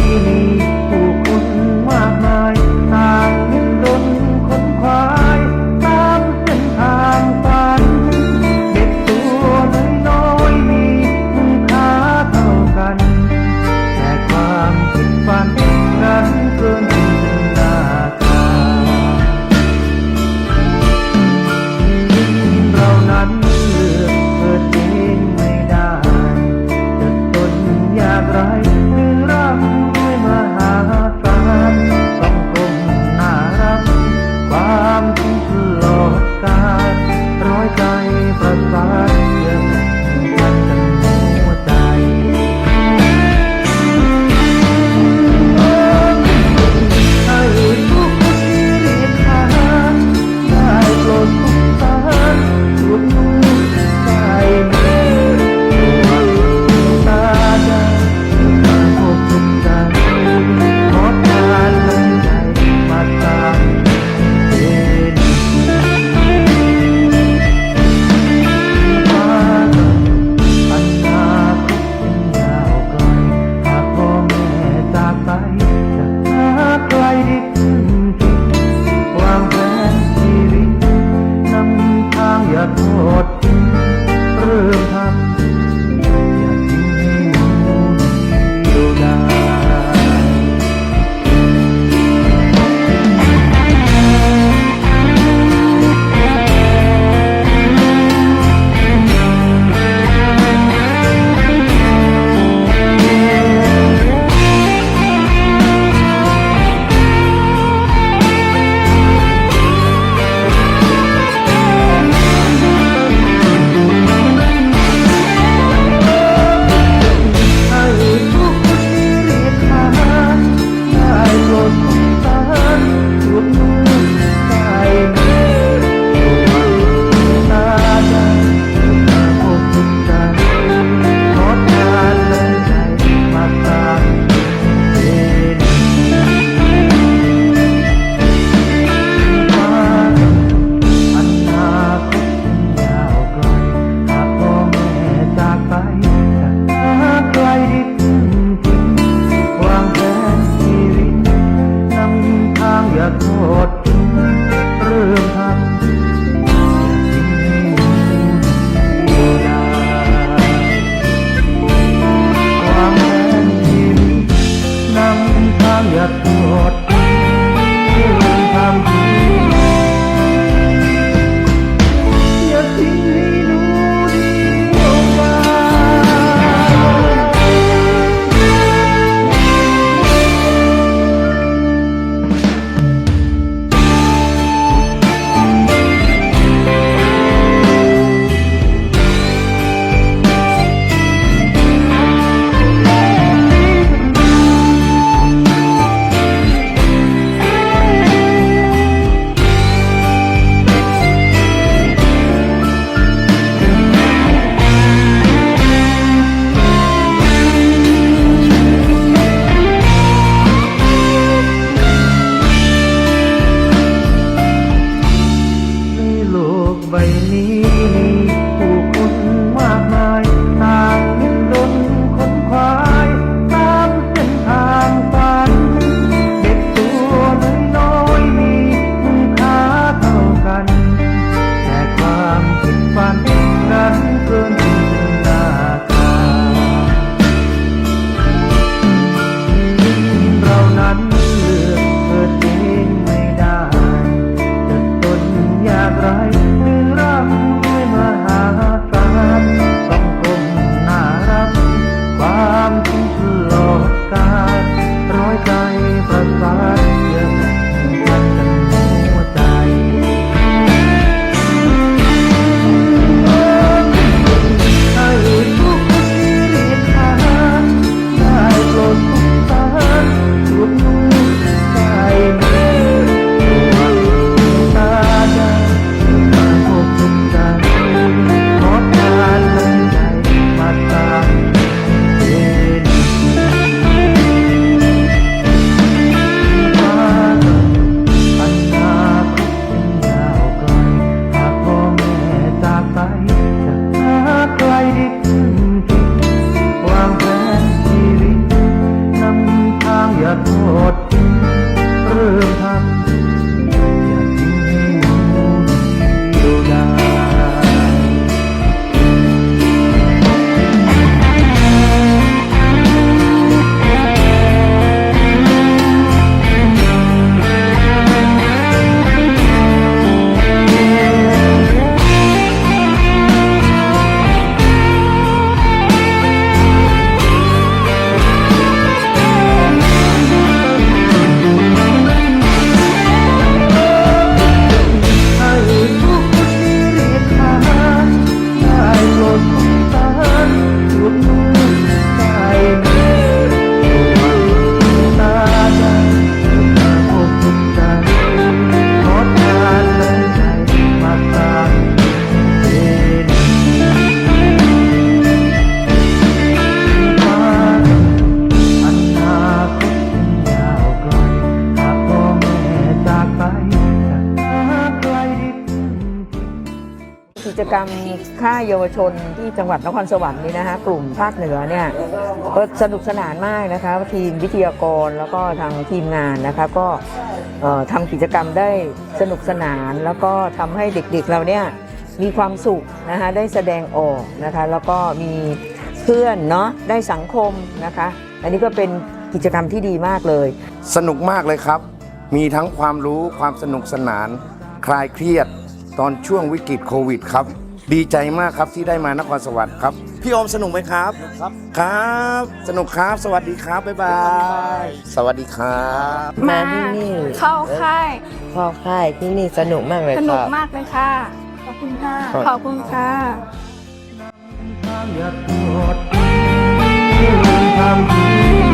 นี้มี yakot กรรมค่ายเยาวชนที่จังหวัดนครสวรรค์นี่นะคะกลุ่มภาคเหนือเนี่ยก็สนุกสนานมากนะคะทีมวิทยากรแล้วก็ทางทีมงานนะคะก็ทำกิจกรรมได้สนุกสนาน แล้วก็ทำให้เด็กๆเราเนี่ยมีความสุขนะคะได้แสดงออกนะคะแล้วก็มีเพื่อนเนาะได้สังคมนะคะอันนี้ก็เป็นกิจกรรมที่ดีมากเลย สนุกมากเลยครับ มีทั้งความรู้ความสนุกสนาน คลายเครียด ตอนช่วงวิกฤตโควิดครับ ดีใจมากครับที่ได้มานครสวรรค์ครับ พี่โอมสนุกไหมครับ ครับ ครับ สนุกครับ สวัสดีครับ บ๊ายบาย สวัสดีครับ มา ที่นี่เข้าค่ายเข้าค่ายที่นี่สนุกมากเลยสคนุกรับ มากเลยค่ะ ขอบคุณค่ะ ครับ ขอบคุณค่ะ ทางอย่าโกรธที่ลืมทำดี